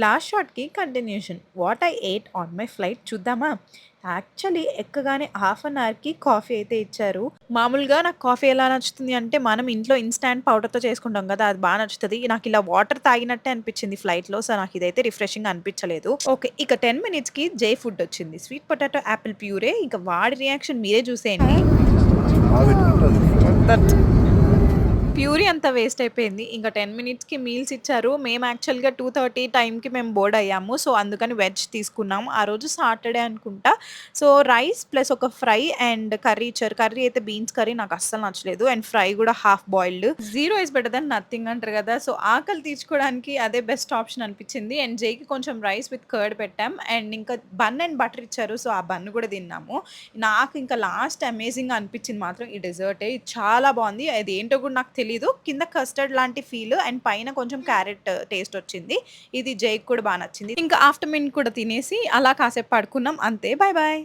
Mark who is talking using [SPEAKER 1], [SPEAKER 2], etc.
[SPEAKER 1] Last షాట్‌కి continuation. What I ate on my flight చూద్దామా? Actually ఎక్కగానే half an అవర్‌కి coffee అయితే ఇచ్చారు. మామూలుగా నాకు కాఫీ ఎలా నచ్చుతుంది అంటే, మనం ఇంట్లో ఇన్‌స్టాంట్ పౌడర్‌తో చేసుకుంటాం గదా! అది బా నచ్చుతది. నాకిలా వాటర్ తాగినట్టే అనిపిచ్చింది ఫ్లైట్‌లో. సో, నాకిదైతే రిఫ్రెషింగ్‌గా అనిపిచ్చలేదు. ఓకే. ఇక 10 మినిట్స్‌కి జై ఫుడ్ వచ్చింది. Sweet potato apple puree. ఇక వాడి రియాక్షన్ మీరే చూసేయండి. ప్యూరీ అంతా వేస్ట్ అయిపోయింది. ఇంకా టెన్ మినిట్స్‌కి మీల్స్ ఇచ్చారు. మేము యాక్చువల్‌గా 2:30 టైంకి మేము బోర్డ్ అయ్యాము. సో, అందుకని వెజ్ తీసుకున్నాము ఆ రోజు సాటర్‌డే అనుకుంటా. సో, రైస్ ప్లస్ ఒక ఫ్రై అండ్ కర్రీ ఇచ్చారు. కర్రీ అయితే బీన్స్ కర్రీ నాకు అస్సలు నచ్చలేదు. అండ్ ఫ్రై కూడా half boiled. Zero is better than nothing అంటారు కదా సో, ఆకలి తీర్చుకోవడానికి అదే బెస్ట్ ఆప్షన్ అనిపించింది అండ్ జైకి కొంచెం రైస్ విత్ కర్డ్ పెట్టాం. అండ్ ఇంకా బన్ అండ్ బటర్ ఇచ్చారు. సో, ఆ బన్ కూడా తిన్నాము. నాకు ఇంకా లాస్ట్ అమేజింగ్ అనిపించింది మాత్రం ఈ డెజర్టే. ఇది చాలా అది ఏంటో కూడా నాకు తెలీదు. కింద కస్టర్డ్ లాంటి ఫీల్ అండ్ పైన కొంచెం క్యారెట్ టేస్ట్ వచ్చింది. ఇది జైకి కూడా బాగా నచ్చింది. ఇంకా ఆఫ్టర్‌నూన్ కూడా తినేసి అలా కాసేపు పడుకున్నాం. అంతే. Bye bye.